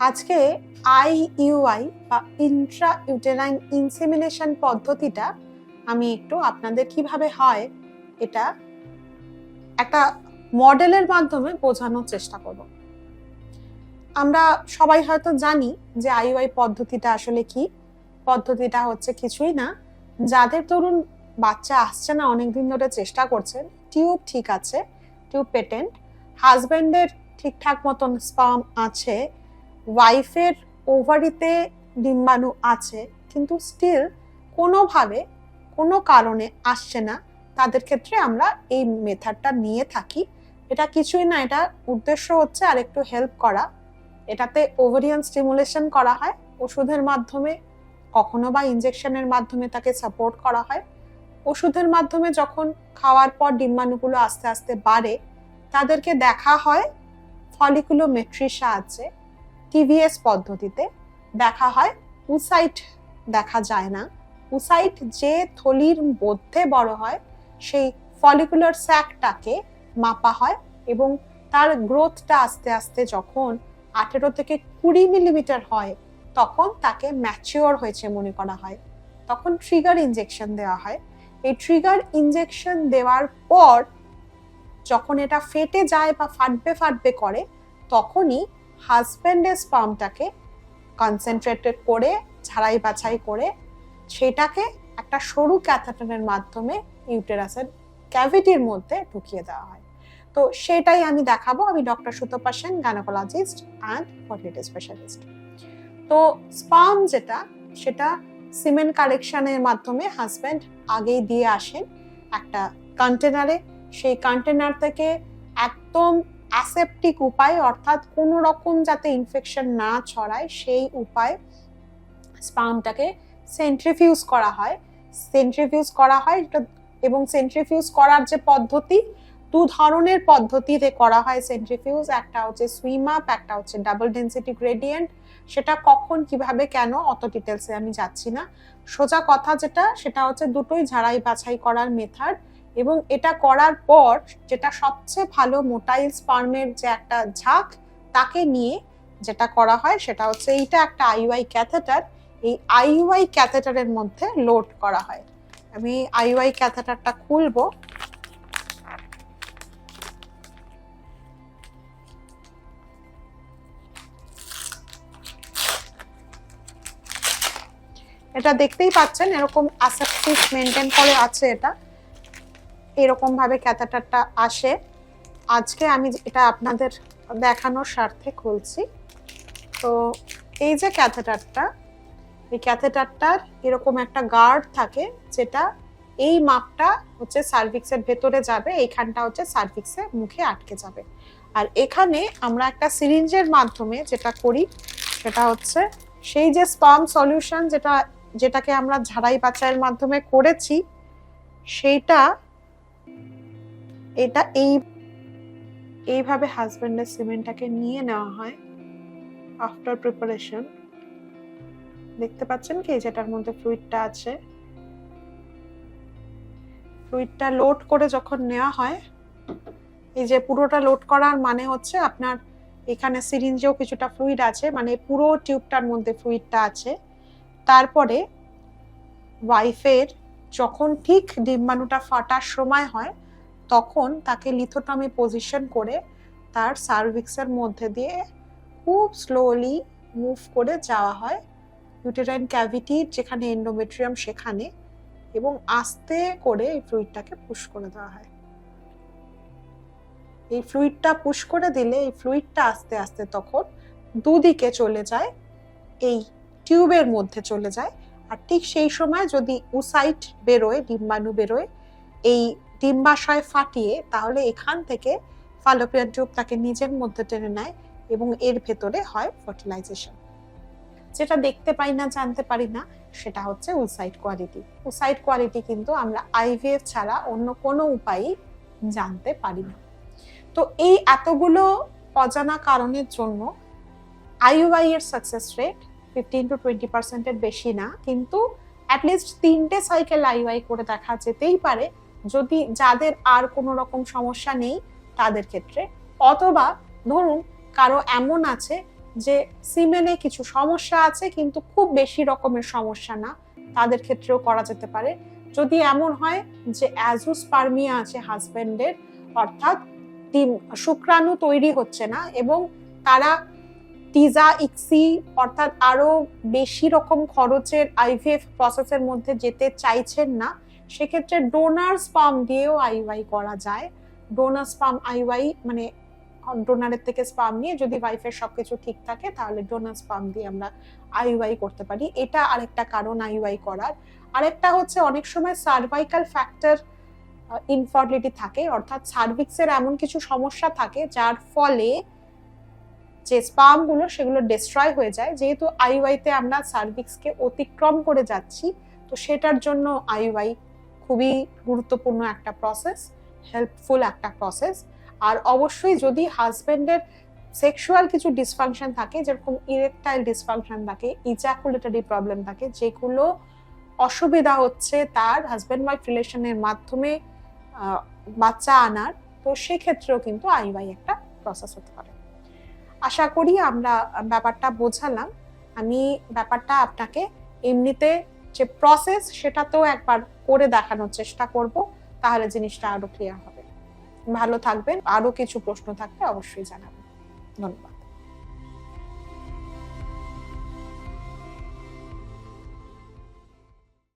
আজকে আইইউআই বা Intra uterine insemination পদ্ধতিটা আমি একটু আপনাদের কীভাবে হয় এটা একটা মডেলের মাধ্যমে বোঝানোর চেষ্টা করব। আমরা সবাই হয়তো জানি যে আইইউআই পদ্ধতিটা আসলে কি। পদ্ধতিটা হচ্ছে কিছুই না। যাদের ধরুন বাচ্চা আসছে না, অনেকদিন ধরে চেষ্টা করছেন টিউব ঠিক আছে টিউব পেটেন্ট হাজব্যান্ডের ঠিকঠাক মতন স্পাম আছে ওয়াইফের ওভারিতে ডিম্বাণু আছে, কিন্তু স্টিল কোনোভাবে, কোনো কারণে আসছে না। তাদের ক্ষেত্রে আমরা এই মেথডটা নিয়ে থাকি। এটা কিছুই না, এটা উদ্দেশ্য হচ্ছে আর একটু হেল্প করা। এটাতে ওভারিয়ান স্টিমুলেশন করা হয়, ওষুধের মাধ্যমে, কখনো বা ইনজেকশনের মাধ্যমে তাকে সাপোর্ট করা হয়। ওষুধের মাধ্যমে যখন খাওয়ার পর ডিম্বাণুগুলো আস্তে আস্তে বাড়ে, তাদেরকে দেখা হয় ফলিকুলোমেট্রির সাহায্যে। টিভিএস পদ্ধতিতে দেখা হয়, উসাইট দেখা যায় না। উসাইট যে থলির মধ্যে বড় হয়, সেই ফলিকুলার স্যাকটাকে মাপা হয় এবং তার গ্রোথটা আস্তে আস্তে যখন আঠেরো থেকে কুড়ি মিলিমিটার হয়, তখন তাকে ম্যাচিওর হয়েছে মনে করা হয়। তখন ট্রিগার ইনজেকশন দেওয়া হয়। এই ট্রিগার ইনজেকশন দেওয়ার পর যখন এটা ফেটে যায় বা ফাটবে ফাটবে করে, তখনই হাজব্যান্ডের স্পামটাকে কনসেন্ট্রেটেড করে ঝাড়াই বাছাই করে, সেটাকে একটা সরু ক্যাথাটারের মাধ্যমে ইউটেরাসের ক্যাভিটির মধ্যে ঢুকিয়ে দেওয়া হয়। তো সেটাই আমি দেখাবো। আমি doctor Sutapa Sen gynaecologist and fertility specialist তো স্পাম যেটা, সেটা সিমেন্ট কালেকশনের মাধ্যমে হাজব্যান্ড আগেই দিয়ে আসেন একটা কন্টেনারে সেই কন্টেনার থেকে একদম অ্যাসেপটিক উপায়, অর্থাৎ কোনো রকম যাতে ইনফেকশন না ছড়ায়, সেই উপায় স্পামটাকে সেন্ট্রিফিউজ করা হয়। সেন্ট্রিফিউজ করা হয় এবং সেন্ট্রিফিউজ করার যে পদ্ধতি, দু ধরনের পদ্ধতিতে করা হয় সেন্ট্রিফিউজ একটা হচ্ছে সুইম আপ একটা হচ্ছে ডাবল ডেন্সিটি গ্রেডিয়েন্ট সেটা কখন, কীভাবে, কেন, অত ডিটেলসে আমি যাচ্ছি না। সোজা কথা যেটা, সেটা হচ্ছে দুটোই ঝাড়াই বাছাই করার মেথড এবং এটা করার পর যেটা সবচেয়ে ভালো মোটাইল স্পার্মের যে একটা ঝাঁক, তাকে নিয়ে যেটা করা হয় সেটা হচ্ছে এইটা একটা আইইউআই ক্যাথেটার। এই আইইউআই ক্যাথেটারের মধ্যে লোড করা হয়। আমি আইইউআই ক্যাথেটারটা খুলবো। এটা দেখতেই পাচ্ছেন, এরকম অ্যাসেপ্টিক মেনটেন করে আছে এটা। এরকম ভাবে ক্যাথেটারটা আসে। আজকে আমি এটা আপনাদের দেখানোর স্বার্থে খুলছি। তো এই যে ক্যাথেটারটা, এই ক্যাথেটারটার এরকম একটা গার্ড থাকে যেটা এই মাপটা হচ্ছে সার্ভিক্সের ভেতরে যাবে, এইখানটা হচ্ছে সার্ভিক্সের মুখে আটকে যাবে। আর এখানে আমরা একটা সিরিঞ্জের মাধ্যমে যেটা করি, সেটা হচ্ছে সেই যে স্পাম সলিউশন যেটা, যেটাকে আমরা ঝাড়াই বাছাইয়ের মাধ্যমে করেছি, সেইটা এটা এই, এইভাবে হাজবেন্ডের সিমেন্টটাকে নিয়ে নেওয়া হয় আফটার প্রিপারেশন দেখতে পাচ্ছেন কি? যেটার মধ্যে ফ্লুইডটা আছে। ফ্লুইডটা লোড করে যখন নেওয়া হয়, এই যে পুরোটা লোড করার মানে হচ্ছে আপনার এখানে সিরিঞ্জেও কিছুটা ফ্লুইড আছে মানে পুরো টিউবটার মধ্যে ফ্লুইডটা আছে। তারপরে ওয়াইফের যখন ঠিক ডিম্বাণুটা ফাটার সময় হয় তখন তাকে লিথোটমি পজিশন করে তার সার্ভিক্সের মধ্যে দিয়ে খুব স্লোলি মুভ করে যাওয়া হয় ইউটেরাইন ক্যাভিটির যেখানে এন্ডোমেট্রিয়াম সেখানে এবং আস্তে করে এই ফ্লুইডটাকে পুশ করে দেওয়া হয়। এই ফ্লুইডটা পুশ করে দিলে এই ফ্লুইডটা আস্তে আস্তে তখন দুদিকে চলে যায়, এই টিউবের মধ্যে চলে যায়। আর ঠিক সেই সময় যদি উসাইট বেরোয়, ডিম্বাণু বেরোয়, এই ডিম্বাশয় ফাটিয়ে তাহলে এখান থেকে ফালোপিয়ান টিউব তাকে নিজের মধ্যে টেনে নেয় এবং এর ভেতরে হয় ফার্টিলাইজেশন যেটা দেখতে পাই না, জানতে পারি না, সেটা হচ্ছে উসাইড কোয়ালিটি উসাইড কোয়ালিটি কিন্তু আমরা আইভিএফ ছাড়া অন্য কোনো উপায়েই জানতে পারি না। তো এই এতগুলো অজানা কারণের জন্য আইইউআই এর success rate fifteen to twenty পার্সেন্টের বেশি না, কিন্তু অ্যাটলিস্ট তিনটে সাইকেল আইইউআই করে দেখা যেতেই পারে। যদি যাদের আর কোনো রকম সমস্যা নেই তাদের ক্ষেত্রে, অথবা ধরুন কারও এমন আছে যে সিমেনে কিছু সমস্যা আছে কিন্তু খুব বেশি রকমের সমস্যা না, তাদের ক্ষেত্রেও করা যেতে পারে। যদি এমন হয় যে অ্যাজোস্পার্মিয়া আছে হাজবেন্ডের, অর্থাৎ শুক্রাণু তৈরি হচ্ছে না এবং তারা টিজা ইক্সি অর্থাৎ আরও বেশি রকম খরচের আইভিএফ প্রসেসের মধ্যে যেতে চাইছেন না, সেক্ষেত্রে ডোনার স্পাম দিয়েও আইওয়াই করা যায়। ডোনার স্পাম আইওয়াই মানে ডোনারের থেকে স্পাম নিয়ে যদি ওয়াইফের সবকিছু ঠিক থাকে, তাহলে ডোনার স্পাম দিয়ে আমরা আইওয়াই করতে পারি। এটা আরেকটা কারণ আইওয়াই করার। আরেকটা হচ্ছে অনেক সময় সার্ভাইকাল ফ্যাক্টর ইনফার্টিলিটি থাকে, অর্থাৎ সার্ভিক্সের এমন কিছু সমস্যা থাকে, যার ফলে যে স্পামগুলো সেগুলো ডিস্ট্রয় হয়ে যায়, যেহেতু আইওয়াইতে আমরা সার্ভিক্সকে অতিক্রম করে যাচ্ছি, তো সেটার জন্য আইওয়াই খুবই গুরুত্বপূর্ণ একটা প্রসেস হেল্পফুল একটা প্রসেস আর অবশ্যই যদি হাজবেন্ডের সেক্সুয়াল কিছু ডিসফাংশন থাকে, যেরকম ইরেকটাইল ডিসফাংশন থাকে ইজাকুলেটরি প্রবলেম থাকে, যেগুলো অসুবিধা হচ্ছে তার হাজব্যান্ড ওয়াইফ রিলেশনের মাধ্যমে বাচ্চা আনার, তো সেক্ষেত্রেও কিন্তু আইওয়াই একটা প্রসেস হতে পারে। আশা করি আমরা ব্যাপারটা বোঝালাম। আমি ব্যাপারটা আপনাকে এমনিতে যে প্রসেস সেটা তো একবার করে দেখানোর চেষ্টা করব, তাহলে জিনিসটা আরও ক্লিয়ার হবে। ভালো থাকবেন, আরও কিছু প্রশ্ন থাকলে অবশ্যই জানাবেন। ধন্যবাদ।